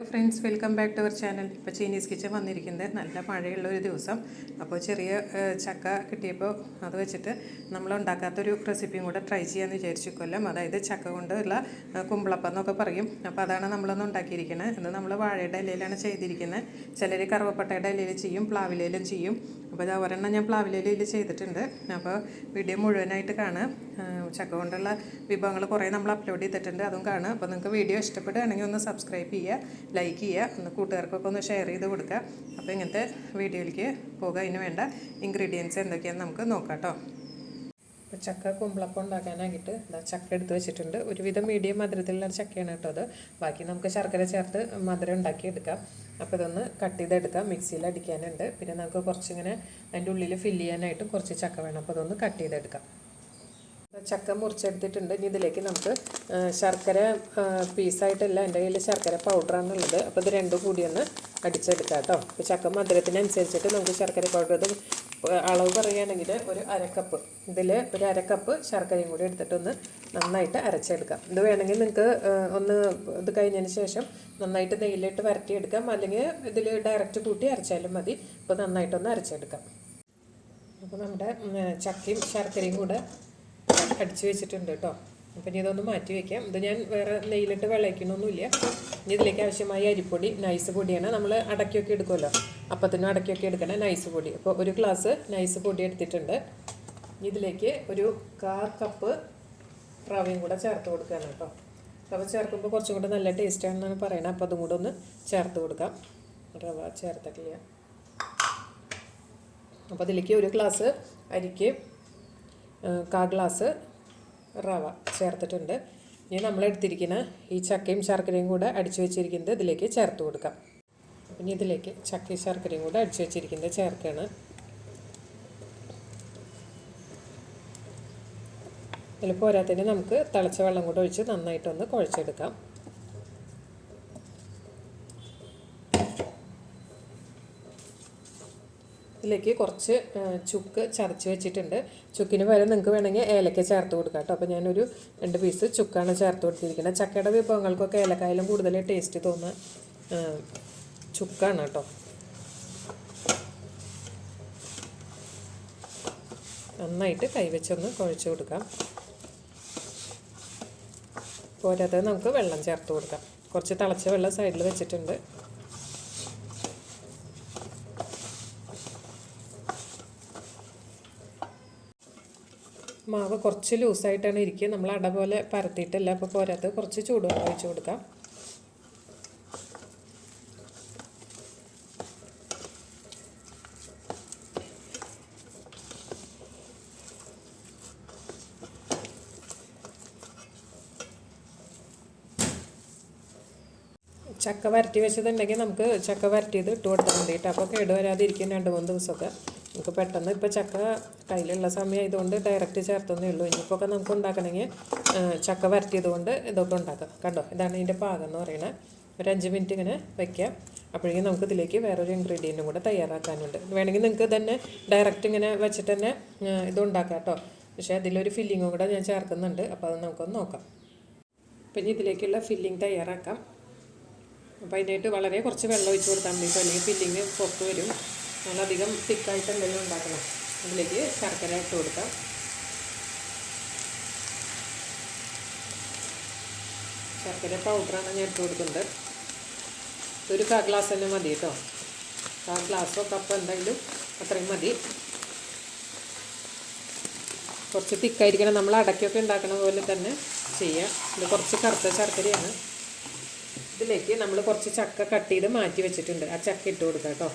Friends welcome back to our channel ഇപ്പോൾ Chinese kitchen വന്നിരിക്കുന്നത് നല്ല മഴയുള്ള ഒരു ദിവസം. അപ്പോൾ ചെറിയ ചക്ക കിട്ടിയപ്പോൾ അത് വെച്ചിട്ട് നമ്മൾ ഉണ്ടാക്കാത്തൊരു റെസിപ്പിയും കൂടെ ട്രൈ ചെയ്യാമെന്ന് വിചാരിച്ചു. കൊല്ലം. അതായത് ചക്ക കൊണ്ടുള്ള കുമ്പളപ്പം എന്നൊക്കെ പറയും. അപ്പോൾ അതാണ് നമ്മളൊന്ന് ഉണ്ടാക്കിയിരിക്കുന്നത് ഇന്ന് നമ്മൾ വാഴയുടെ ഇലയിലാണ് ചെയ്തിരിക്കുന്നത് ചിലർ കറുവപ്പട്ടയുടെ ഇലയിൽ ചെയ്യും പ്ലാവിലയിലും ചെയ്യും. അപ്പോൾ ഇത് ഒരെണ്ണം ഞാൻ പ്ലാവിലയിൽ ചെയ്തിട്ടുണ്ട്. അപ്പോൾ വീഡിയോ മുഴുവനായിട്ട് കാണുക. ചക്ക കൊണ്ടുള്ള വിഭവങ്ങൾ കുറേ നമ്മൾ അപ്ലോഡ് ചെയ്തിട്ടുണ്ട്. അതും കാണുക. അപ്പോൾ നിങ്ങൾക്ക് വീഡിയോ ഇഷ്ടപ്പെടുകയാണെങ്കിൽ ഒന്ന് സബ്സ്ക്രൈബ് ചെയ്യുക. ലൈക്ക് ചെയ്യുക. ഒന്ന് കൂട്ടുകാർക്കൊക്കെ ഒന്ന് ഷെയർ ചെയ്ത് കൊടുക്കുക. അപ്പോൾ ഇങ്ങനത്തെ വീഡിയോയിലേക്ക് പോകുക അതിന് വേണ്ട ഇൻഗ്രീഡിയൻസ് എന്തൊക്കെയാണെന്ന് നമുക്ക് നോക്കാം കേട്ടോ. അപ്പോൾ ചക്ക കുമ്പളപ്പം ഉണ്ടാക്കാനായിട്ട് ഇതാ ചക്ക എടുത്ത് വെച്ചിട്ടുണ്ട്. ഒരുവിധം മീഡിയം മധുരത്തിലുള്ള ചക്കയാണ് കേട്ടോ അത്. ബാക്കി നമുക്ക് ശർക്കര ചേർത്ത് മധുരം ഉണ്ടാക്കിയെടുക്കാം അപ്പോൾ ഇതൊന്ന് കട്ട് ചെയ്തെടുക്കാം മിക്സിയിൽ അടിക്കാനുണ്ട്. പിന്നെ നമുക്ക് കുറച്ചിങ്ങനെ അതിന്റെ ഉള്ളിൽ ഫില്ല് ചെയ്യാനായിട്ടും കുറച്ച് ചക്ക വേണം. അപ്പോൾ അതൊന്ന് കട്ട് ചെയ്തെടുക്കാം ചക്ക മുറിച്ചെടുത്തിട്ടുണ്ട്. ഇനി ഇതിലേക്ക് നമുക്ക് ശർക്കര പീസായിട്ടല്ല എന്റെ കയ്യിൽ ശർക്കര പൗഡറാണുള്ളത്. അപ്പോൾ ഇത് രണ്ടും കൂടി ഒന്ന് അടിച്ചെടുക്കാം കേട്ടോ. അപ്പോൾ ചക്ക മധുരത്തിനനുസരിച്ചിട്ട് നമുക്ക് ശർക്കര പൗഡർ ഇത് അളവ് പറയുകയാണെങ്കിൽ ഒരു അരക്കപ്പ് ഇതിൽ ഒരു അരക്കപ്പ് ശർക്കരയും കൂടി എടുത്തിട്ടൊന്ന് നന്നായിട്ട് അരച്ചെടുക്കാം. ഇത് വേണമെങ്കിൽ നിങ്ങൾക്ക് ഒന്ന് ഇത് കഴിഞ്ഞതിന് ശേഷം നന്നായിട്ട് നെയ്യിലിട്ട് വരട്ടിയെടുക്കാം. അല്ലെങ്കിൽ ഇതിൽ ഡയറക്റ്റ് കൂട്ടി അരച്ചാലും മതി. അപ്പോൾ നന്നായിട്ടൊന്ന് അരച്ചെടുക്കാം. അപ്പോൾ നമ്മുടെ ചക്കയും ശർക്കരയും കൂടെ അടിച്ച് വെച്ചിട്ടുണ്ട് കേട്ടോ. അപ്പം ഇനി ഇതൊന്ന് മാറ്റി വയ്ക്കാം ഇത് ഞാൻ വേറെ നെയ്യിലിട്ട് വിളയിക്കണമൊന്നുമില്ല ഇനി ഇതിലേക്ക് ആവശ്യമായ അരിപ്പൊടി നൈസ് പൊടിയാണ് നമ്മൾ അടക്കിയൊക്കെ എടുക്കുമല്ലോ. അപ്പത്തിനും അടക്കിയൊക്കെ എടുക്കണ നൈസ് പൊടി. അപ്പോൾ ഒരു ഗ്ലാസ് നൈസ് പൊടി എടുത്തിട്ടുണ്ട്. ഇനി ഇതിലേക്ക് ഒരു കാ കപ്പ് റവയും കൂടെ ചേർത്ത് കൊടുക്കുകയാണ് കേട്ടോ. റവ ചേർക്കുമ്പോൾ കുറച്ചും കൂടെ നല്ല ടേസ്റ്റ് ആണെന്നാണ് പറയുന്നത് അപ്പോൾ അതും കൂടെ ഒന്ന് ചേർത്ത് കൊടുക്കാം. റവ ചേർത്തിട്ടില്ല. അപ്പോൾ അതിലേക്ക് ഒരു ഗ്ലാസ് അരിക്ക് കാ ഗ്ലാസ് റവ ചേർത്തിട്ടുണ്ട്. ഇനി നമ്മളെടുത്തിരിക്കുന്ന ഈ ചക്കയും ശർക്കരയും കൂടെ അടിച്ചു വെച്ചിരിക്കുന്നത് ഇതിലേക്ക് ചേർത്ത് കൊടുക്കാം. ഇനി ഇതിലേക്ക് ചക്കയും ശർക്കരയും കൂടെ അടിച്ചു വെച്ചിരിക്കുന്നത് ചേർക്കുകയാണ് ഇതിൽ പോരാത്തതിന് നമുക്ക് തിളച്ച വെള്ളം കൂടെ ഒഴിച്ച് നന്നായിട്ടൊന്ന് കുഴച്ചെടുക്കാം. ഇതിലേക്ക് കുറച്ച് ചുക്ക് ചതച്ച് വെച്ചിട്ടുണ്ട്. ചുക്കിന് പകരം നിങ്ങൾക്ക് വേണമെങ്കിൽ ഏലക്ക ചേർത്ത് കൊടുക്കാം കേട്ടോ. അപ്പോൾ ഞാനൊരു രണ്ട് പീസ് ചുക്കാണ് ചേർത്ത് കൊടുത്തിരിക്കുന്നത്. ചക്കയുടെ വിഭവങ്ങൾക്കൊക്കെ ഏലക്കായാലും കൂടുതൽ ടേസ്റ്റ് തോന്നുന്ന ചുക്കാണ് കേട്ടോ. നന്നായിട്ട് കൈവച്ചൊന്ന് കുഴച്ച് കൊടുക്കാം. പോരാത്തത് നമുക്ക് വെള്ളം ചേർത്ത് കൊടുക്കാം. കുറച്ച് തിളച്ച വെള്ളം സൈഡിൽ വെച്ചിട്ടുണ്ട്. മാവ് കുറച്ച് ലൂസായിട്ടാണ് ഇരിക്കുക. നമ്മൾ അട പോലെ പരത്തിയിട്ടല്ല. അപ്പോൾ പോരാത്തത് കുറച്ച് ചൂടുവെള്ളം ഒഴിച്ച് കൊടുക്കാം. ചക്ക വരട്ടി വെച്ചിട്ടുണ്ടെങ്കിൽ നമുക്ക് ചക്ക വരട്ടിയത് ഇട്ട് കൊടുത്താൽ മതി കേട്ടോ. അപ്പോൾ കേടുവരാതിരിക്കും രണ്ട് മൂന്ന് ദിവസമൊക്കെ. നമുക്ക് പെട്ടെന്ന് ഇപ്പോൾ ചക്ക കയ്യിലുള്ള സമയം ആയതുകൊണ്ട് ഡയറക്റ്റ് ചേർത്തൊന്നേ ഉള്ളൂ. ഇനിയിപ്പോൾ ഒക്കെ നമുക്ക് ഉണ്ടാക്കണമെങ്കിൽ ചക്ക വരട്ടിയത് കൊണ്ട് ഇതൊക്കെ ഉണ്ടാക്കാം. കണ്ടോ? ഇതാണ് ഇതിന്റെ പാകം എന്ന് പറയുന്നത്. ഒരു അഞ്ച് മിനിറ്റ് ഇങ്ങനെ വയ്ക്കാം അപ്പോഴേക്കും നമുക്ക് ഇതിലേക്ക് വേറൊരു ഇൻഗ്രീഡിയന്റും കൂടെ തയ്യാറാക്കാനുണ്ട്. വേണമെങ്കിൽ നിങ്ങൾക്ക് തന്നെ ഡയറക്റ്റ് ഇങ്ങനെ വെച്ചിട്ട് തന്നെ ഇത് ഉണ്ടാക്കാം കേട്ടോ. പക്ഷേ അതിലൊരു ഫില്ലിങ്ങും കൂടെ ഞാൻ ചേർക്കുന്നുണ്ട്. അപ്പോൾ അത് നമുക്കൊന്ന് നോക്കാം. പിന്നെ ഇതിലേക്കുള്ള ഫില്ലിങ് തയ്യാറാക്കാം. അപ്പോൾ അതിനായിട്ട് വളരെ കുറച്ച് വെള്ളം ഒഴിച്ച് കൊടുത്താൽ മതി. അല്ലെങ്കിൽ ഫില്ലിങ് പുറത്ത് വരും നമ്മളധികം തിക്കായിട്ട് എന്തെങ്കിലും ഉണ്ടാക്കണം. അതിലേക്ക് ശർക്കര ഇട്ട് കൊടുക്കാം. ശർക്കര പൗഡറാണ് ഞാൻ ഇട്ട് കൊടുക്കുന്നത്. ഒരു കാ ഗ്ലാസ് തന്നെ മതി കേട്ടോ. കാ ഗ്ലാസ്സോ കപ്പ് എന്തെങ്കിലും അത്രയും മതി. കുറച്ച് തിക്കായിരിക്കണം നമ്മൾ അടയ്ക്കൊക്കെ ഉണ്ടാക്കണ പോലെ തന്നെ ചെയ്യാം. ഇത് കുറച്ച് കറുത്ത ശർക്കരയാണ്. ഇതിലേക്ക് നമ്മൾ കുറച്ച് ചക്ക കട്ട് ചെയ്ത് മാറ്റി വെച്ചിട്ടുണ്ട്. ആ ചക്ക ഇട്ട് കൊടുക്കാം കേട്ടോ.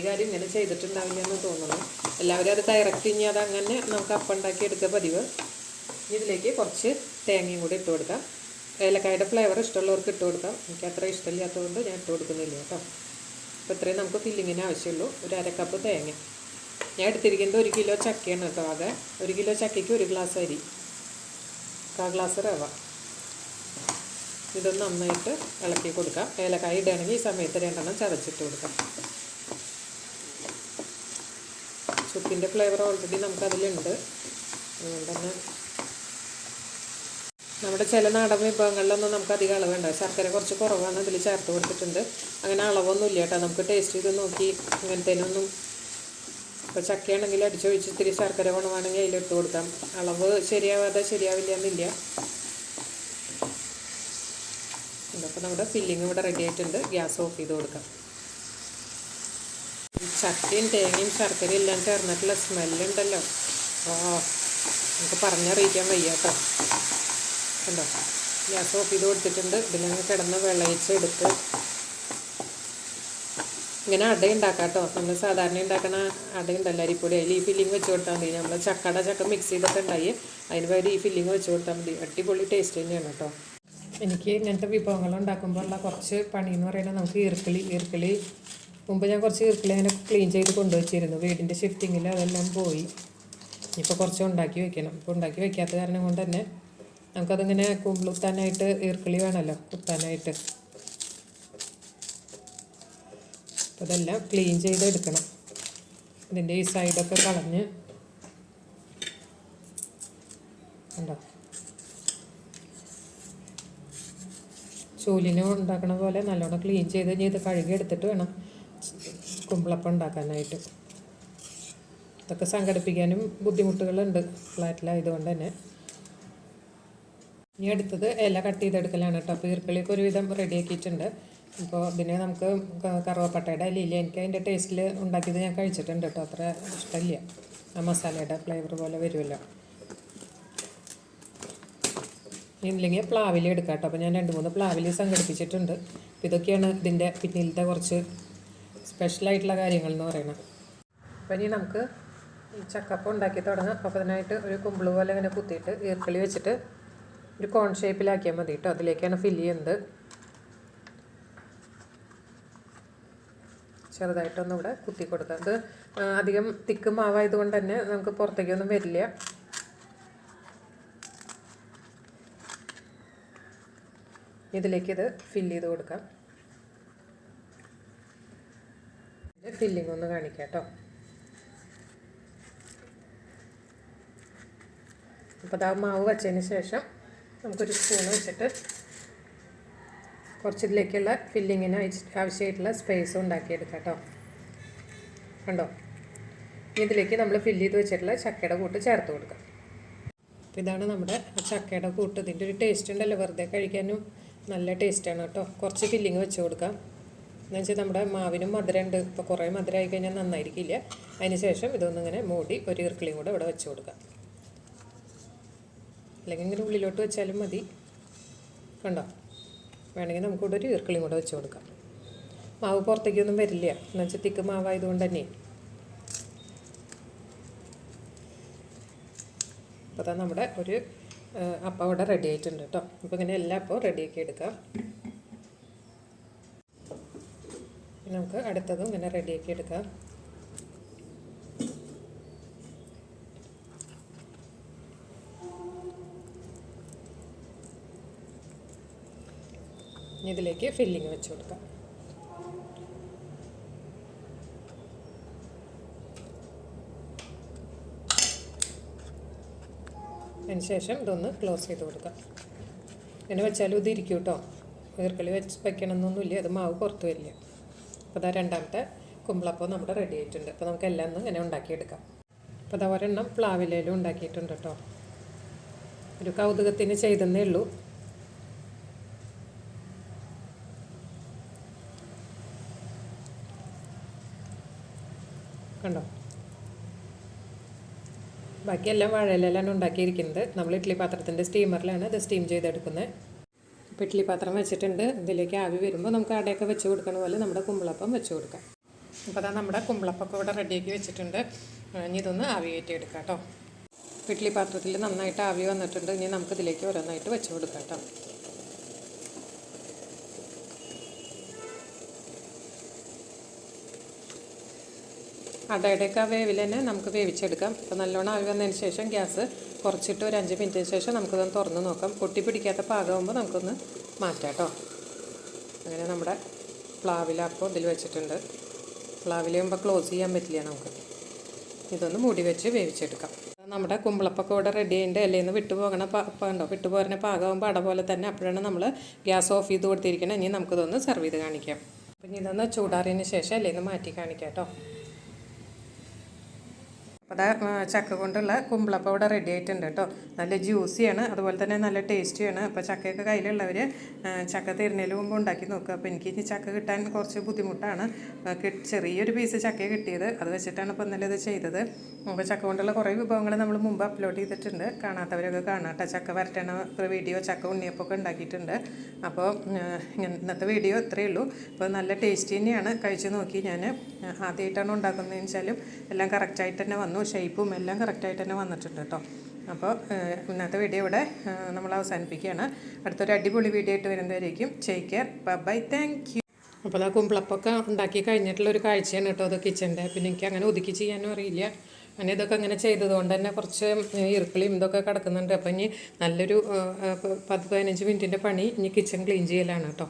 അധികാരം ഇങ്ങനെ ചെയ്തിട്ടുണ്ടാവില്ല എന്ന് തോന്നുന്നു. എല്ലാവരും അത് ഡയറക്റ്റ് ഇനി അത് അങ്ങനെ നമുക്ക് അപ്പം ഉണ്ടാക്കി എടുക്കുക പതിവ്. ഇതിലേക്ക് കുറച്ച് തേങ്ങയും കൂടി ഇട്ട് കൊടുക്കാം. ഏലക്കായുടെ ഫ്ലേവർ ഇഷ്ടമുള്ളവർക്ക് ഇട്ട് കൊടുക്കാം. എനിക്ക് അത്ര ഇഷ്ടമില്ലാത്തതുകൊണ്ട് ഞാൻ ഇട്ട് കൊടുക്കുന്നില്ല കേട്ടോ. അപ്പോൾ ഇത്രയും നമുക്ക് ഫില്ലിങ്ങിന് ആവശ്യമുള്ളൂ. ഒരു അര കപ്പ് തേങ്ങ. ഞാൻ എടുത്തിരിക്കുന്നത് ഒരു കിലോ ചക്കയാണ് കേട്ടോ ആകെ. ഒരു കിലോ ചക്കയ്ക്ക് ഒരു ഗ്ലാസ് അരി. കാ ഗ്ലാസ് റവ. ഇതൊന്ന് നന്നായിട്ട് ഇളക്കി കൊടുക്കാം. ഏലക്കായ ഇടുകയാണെങ്കിൽ ഈ സമയത്ത് രണ്ടെണ്ണം ചതച്ചിട്ട് കൊടുക്കാം. ചുക്കിന്റെ ഫ്ലേവർ ഓൾറെഡി നമുക്കതിലുണ്ട്. അതുകൊണ്ട് തന്നെ നമ്മുടെ ചില നാടൻ വിഭവങ്ങളിലൊന്നും നമുക്ക് അധികം അളവുണ്ടാവും ശർക്കര കുറച്ച് കുറവാണ് ഇതിൽ ചേർത്ത് കൊടുത്തിട്ടുണ്ട്. അങ്ങനെ അളവൊന്നും ഇല്ല കേട്ടോ. നമുക്ക് ടേസ്റ്റ് ചെയ്ത് നോക്കി അങ്ങനത്തേനൊന്നും ഇപ്പോൾ ചക്കയാണെങ്കിൽ അടിച്ചൊഴിച്ച് ഇത്തിരി ശർക്കര കുറവാണെങ്കിൽ അതിലിട്ട് കൊടുക്കാം. അളവ് ശരിയാവാതെ ശരിയാവില്ല എന്നില്ല അപ്പോൾ നമ്മുടെ ഫില്ലിങ് ഇവിടെ റെഡി ആയിട്ടുണ്ട്. ഗ്യാസ് ഓഫ് ചെയ്ത് കൊടുക്കാം. ചക്കയും തേങ്ങയും ശർക്കരയും എല്ലാം ചേർന്നിട്ടുള്ള സ്മെല്ലുണ്ടല്ലോ ഓ നമുക്ക് പറഞ്ഞറിയിക്കാൻ വയ്യാട്ടോ കണ്ടോ? ഗ്യാസ് ഓഫ് ചെയ്ത് കൊടുത്തിട്ടുണ്ട്. ഇതിലങ്ങ് കിടന്ന് വിളയിച്ചെടുത്ത് ഇങ്ങനെ അട ഉണ്ടാക്കാം കേട്ടോ. നമ്മൾ സാധാരണ ഉണ്ടാക്കുന്ന അട ഉണ്ടല്ലോ അരിപ്പൊടി അതിൽ ഈ ഫില്ലിങ് വെച്ച് കൊടുത്താൽ മതി. നമ്മൾ ചക്കട ചക്ക മിക്സ് ചെയ്തൊക്കെ ഉണ്ടായി. അതിന് പകരം ഈ ഫില്ലിങ് വെച്ച് കൊടുത്താൽ മതി. അടിപൊളി ടേസ്റ്റ് തന്നെയാണ് കേട്ടോ. എനിക്ക് ഇങ്ങനത്തെ വിഭവങ്ങൾ ഉണ്ടാക്കുമ്പോൾ ഉള്ള കുറച്ച് പണി എന്ന് പറയുന്നത് നമുക്ക് ഈർക്കിളി ഈർക്കിളി മുമ്പ് ഞാൻ കുറച്ച് ഈർക്കിളി അങ്ങനെ ക്ലീൻ ചെയ്ത് കൊണ്ടുവച്ചിരുന്നു. വീടിന്റെ ഷിഫ്റ്റിങ്ങിൽ അതെല്ലാം പോയി. ഇപ്പോൾ കുറച്ച് ഉണ്ടാക്കി വെക്കണം. ഇപ്പോൾ ഉണ്ടാക്കി വെക്കാത്ത കാരണം കൊണ്ട് തന്നെ നമുക്കതിങ്ങനെ കുമ്പളുത്താനായിട്ട് ഈർക്കിളി വേണമല്ലോ കുത്താനായിട്ട്. അപ്പോൾ ഇതെല്ലാം ക്ലീൻ ചെയ്തെടുക്കണം. ഇതിന്റെ ഈ സൈഡൊക്കെ കളഞ്ഞ്. കണ്ടോ? ചൂലിന് ഉണ്ടാക്കണ പോലെ നല്ലോണം ക്ലീൻ ചെയ്ത് ഇനി ഇത് കഴുകി എടുത്തിട്ട് വേണം. കുമ്പളപ്പം ഉണ്ടാക്കാനായിട്ട്. ഇതൊക്കെ സംഘടിപ്പിക്കാനും ബുദ്ധിമുട്ടുകളുണ്ട് ഫ്ലാറ്റിലായതുകൊണ്ട് തന്നെ. ഇനി അടുത്തത് ഇല കട്ട് ചെയ്തെടുക്കലാണ് കേട്ടോ. അപ്പോൾ ഈർക്കളിയൊക്കെ ഒരുവിധം റെഡിയാക്കിയിട്ടുണ്ട് അപ്പോൾ ഇതിനെ നമുക്ക് കറുവപ്പട്ടയുടെ ഇലയില്ല എനിക്ക് അതിന്റെ ടേസ്റ്റിൽ ഉണ്ടാക്കിയത് ഞാൻ കഴിച്ചിട്ടുണ്ട് കേട്ടോ. അത്ര ഇഷ്ടമില്ല ആ മസാലയുടെ ഫ്ലേവർ പോലെ വരുമല്ലോ. ഇല്ലെങ്കിൽ പ്ലാവിൽ എടുക്കാം കേട്ടോ. അപ്പോൾ ഞാൻ രണ്ട് മൂന്ന് പ്ലാവിൽ സംഘടിപ്പിച്ചിട്ടുണ്ട്. ഇതൊക്കെയാണ് ഇതിന്റെ പിന്നിലത്തെ കുറച്ച് സ്പെഷ്യലായിട്ടുള്ള കാര്യങ്ങൾ എന്ന് പറയുന്നത്. അപ്പോൾ ഇനി നമുക്ക് ഈ ചക്കപ്പം ഉണ്ടാക്കി തുടങ്ങാം. അപ്പോൾ അതിനായിട്ട് ഒരു കുമ്പിൾ പോലെ ഇങ്ങനെ കുത്തിയിട്ട് ഈർക്കളി വെച്ചിട്ട് ഒരു കോൺ ഷേപ്പിലാക്കിയാൽ മതി കേട്ടോ അതിലേക്കാണ് ഫില്ല് ചെയ്യുന്നത്. ചെറുതായിട്ടൊന്നും ഇവിടെ കുത്തി കൊടുക്കുക അത് അധികം തിക്ക് മാവായത് കൊണ്ട് തന്നെ നമുക്ക് പുറത്തേക്കൊന്നും വരില്ല. ഇതിലേക്ക് ഇത് ഫില്ല് ചെയ്ത് കൊടുക്കാം. ഫില്ലിംഗ് ഒന്ന് കാണിക്കാം കേട്ടോ അപ്പോൾ അത് മാവ് വച്ചതിന് ശേഷം നമുക്കൊരു സ്പൂൺ വെച്ചിട്ട് കുറച്ചിതിലേക്കുള്ള ഫില്ലിങ്ങിന് ആവശ്യമായിട്ടുള്ള സ്പേസ് ഉണ്ടാക്കിയെടുക്കാം കേട്ടോ കണ്ടോ? ഇതിലേക്ക് നമ്മൾ ഫില്ല് ചെയ്ത് വെച്ചിട്ടുള്ള ചക്കയുടെ കൂട്ട് ചേർത്ത് കൊടുക്കാം. അപ്പോൾ ഇതാണ് നമ്മുടെ ചക്കയുടെ കൂട്ട്. ഇതിന്റെ ഒരു ടേസ്റ്റ് ഉണ്ടല്ലോ. വെറുതെ കഴിക്കാനും നല്ല ടേസ്റ്റാണ് കേട്ടോ കുറച്ച് ഫില്ലിങ് വെച്ച് കൊടുക്കാം. എന്ന് വെച്ചാൽ നമ്മുടെ മാവിനും മധുരം ഉണ്ട് ഇപ്പോൾ കുറേ മധുരമായി കഴിഞ്ഞാൽ നന്നായിരിക്കില്ല. അതിന് ശേഷം ഇതൊന്നിങ്ങനെ മൂടി ഒരു ഇർക്കിളിയും കൂടെ ഇവിടെ വെച്ച് കൊടുക്കാം. അല്ലെങ്കിൽ ഇങ്ങനെ ഉള്ളിലോട്ട് വെച്ചാലും മതി. കണ്ടോ? വേണമെങ്കിൽ നമുക്കിവിടെ ഒരു ഈർക്കിളിയും കൂടെ വെച്ച് കൊടുക്കാം. മാവ് പുറത്തേക്കൊന്നും വരില്ല. എന്ന് വെച്ചാൽ തിക്ക് മാവായതുകൊണ്ട് തന്നെ അപ്പോൾ അതാ നമ്മുടെ ഒരു അപ്പം ഇവിടെ റെഡി ആയിട്ടുണ്ട് കേട്ടോ. അപ്പോൾ ഇങ്ങനെ എല്ലാ അപ്പവും റെഡിയാക്കി എടുക്കാം ഇനി നമുക്ക് അടുത്തതും ഇങ്ങനെ റെഡിയാക്കി എടുക്കാം. ഇതിലേക്ക് ഫില്ലിങ് വെച്ച് കൊടുക്കാം. അതിനുശേഷം ഇതൊന്ന് ക്ലോസ് ചെയ്ത് കൊടുക്കാം. ഇങ്ങനെ വെച്ചാലും ഇത് ഇരിക്കും കേട്ടോ. ഈർക്കളി വെച്ച് വയ്ക്കണമെന്നൊന്നുമില്ല അത് മാവ് പുറത്ത് വരില്ല. അപ്പോൾ അതാ രണ്ടാമത്തെ കുമ്പളപ്പം നമ്മുടെ റെഡി ആയിട്ടുണ്ട്. അപ്പോൾ നമുക്ക് എല്ലാം ഇങ്ങനെ ഉണ്ടാക്കിയെടുക്കാം. അപ്പോൾ അതാ ഒരെണ്ണം പ്ലാവിലേലും ഉണ്ടാക്കിയിട്ടുണ്ട് കേട്ടോ ഒരു കൗതുകത്തിന് ചെയ്തെന്നേ ഉള്ളൂ. കണ്ടോ? ബാക്കിയെല്ലാം വാഴയിലെല്ലാം ഉണ്ടാക്കിയിരിക്കുന്നത്. നമ്മൾ ഇഡ്ഡലി പാത്രത്തിന്റെ സ്റ്റീമറിലാണ് ഇത് സ്റ്റീം ചെയ്തെടുക്കുന്നത്. ഇഡ്ഡലി പാത്രം വെച്ചിട്ടുണ്ട്. ഇതിലേക്ക് ആവി വരുമ്പോൾ നമുക്ക് അടയൊക്കെ വെച്ച് കൊടുക്കണ പോലെ നമ്മുടെ കുമ്പളപ്പം വെച്ച് കൊടുക്കാം. അപ്പോൾ അതാ നമ്മുടെ കുമ്പളപ്പൊക്കെ ഇവിടെ റെഡിയാക്കി വെച്ചിട്ടുണ്ട്. ഇനി ഇതൊന്ന് ആവി കയറ്റി എടുക്കാം കേട്ടോ. പിട്ടിലി പാത്രത്തിൽ നന്നായിട്ട് ആവി വന്നിട്ടുണ്ട്. ഇനി നമുക്ക് ഇതിലേക്ക് ഓരോന്നായിട്ട് വെച്ച് കൊടുക്കാം കേട്ടോ. അടയുടെയൊക്കെ വേവിൽ തന്നെ നമുക്ക് വേവിച്ചെടുക്കാം. അപ്പോൾ നല്ലോണം ആവി വന്നതിന് ശേഷം ഗ്യാസ് കുറച്ചിട്ട് ഒരു അഞ്ച് മിനിറ്റിന് ശേഷം നമുക്കിതൊന്ന് തുറന്ന് നോക്കാം. പൊട്ടി പിടിക്കാത്ത പാകമാകുമ്പോൾ നമുക്കൊന്ന് മാറ്റാം കേട്ടോ. അങ്ങനെ നമ്മുടെ പ്ലാവിലപ്പോൾ ഇതിൽ വെച്ചിട്ടുണ്ട്. പ്ലാവിലാകുമ്പോൾ ക്ലോസ് ചെയ്യാൻ പറ്റില്ല നമുക്ക്. ഇതൊന്ന് മൂടി വെച്ച് വേവിച്ചെടുക്കാം. നമ്മുടെ കുമ്പളപ്പൊക്കെ ഇവിടെ റെഡി ആയിട്ട് അല്ലേ? നിന്ന് വിട്ടുപോകണ പോകണ ഉണ്ടോ പാകമാകുമ്പോൾ അട പോലെ തന്നെ അപ്പോഴാണ് നമ്മൾ ഗ്യാസ് ഓഫ് ചെയ്ത് കൊടുത്തിരിക്കണം. ഇനി നമുക്കിതൊന്ന് സെർവ് ചെയ്ത് കാണിക്കാം. അപ്പം ഇതൊന്ന് ചൂടാറിയതിന് ശേഷം അല്ലേ? നിന്ന് മാറ്റി കാണിക്കാം കേട്ടോ. അപ്പോൾ ചക്ക കൊണ്ടുള്ള കുമ്പളപ്പം ഇവിടെ റെഡി ആയിട്ടുണ്ട് കേട്ടോ. നല്ല ജ്യൂസിയാണ് അതുപോലെ തന്നെ നല്ല ടേസ്റ്റിയാണ് അപ്പോൾ ചക്കയൊക്കെ കയ്യിലുള്ളവർ ചക്ക തരുന്നതിന് മുമ്പ് ഉണ്ടാക്കി നോക്കുക. അപ്പോൾ എനിക്ക് ഇനി ചക്ക കിട്ടാൻ കുറച്ച് ബുദ്ധിമുട്ടാണ്. ചെറിയൊരു പീസ് ചക്ക കിട്ടിയത്. അത് വെച്ചിട്ടാണ് ഇപ്പോൾ ഇന്നലെ ഇത് ചെയ്തത്. അപ്പോൾ ചക്ക കൊണ്ടുള്ള കുറേ വിഭവങ്ങൾ നമ്മൾ മുമ്പ് അപ്ലോഡ് ചെയ്തിട്ടുണ്ട്. കാണാത്തവരൊക്കെ കാണാട്ടെ. ചക്ക വരട്ടണ വീഡിയോ ചക്ക ഉണ്ണിയപ്പൊക്കെ ഉണ്ടാക്കിയിട്ടുണ്ട്. അപ്പോൾ ഇന്നത്തെ വീഡിയോ ഇത്രയേ ഉള്ളൂ. അപ്പോൾ നല്ല ടേസ്റ്റി തന്നെയാണ്. കഴിച്ച് നോക്കി ഞാൻ ആദ്യമായിട്ടാണ് ഉണ്ടാക്കുന്നതെന്ന് വെച്ചാലും എല്ലാം കറക്റ്റായിട്ട് തന്നെ വന്നു. ഷേപ്പും എല്ലാം കറക്റ്റായിട്ട് തന്നെ വന്നിട്ടുണ്ട് കേട്ടോ. അപ്പോൾ ഇന്നത്തെ വീഡിയോ ഇവിടെ നമ്മൾ അവസാനിപ്പിക്കുകയാണ്. അടുത്തൊരു അടിപൊളി വീഡിയോ ആയിട്ട് വരുന്നതായിരിക്കും take care bye thank you അപ്പോൾ ആ കുമ്പളപ്പൊക്കെ ഉണ്ടാക്കി കഴിഞ്ഞിട്ടുള്ള ഒരു കാഴ്ചയാണ് കേട്ടോ അത് കിച്ചന്റെ പിന്നെ എനിക്ക് അങ്ങനെ ഒതുക്കി ചെയ്യാനും അറിയില്ല. അങ്ങനെ ഇതൊക്കെ അങ്ങനെ ചെയ്തതുകൊണ്ട് തന്നെ കുറച്ച് ഇറുക്കളിയും ഇതൊക്കെ കിടക്കുന്നുണ്ട്. അപ്പോൾ ഇനി നല്ലൊരു പത്ത് പതിനഞ്ച് മിനിറ്റിന്റെ പണി ഇനി കിച്ചൺ ക്ലീൻ ചെയ്യലാണ് കേട്ടോ.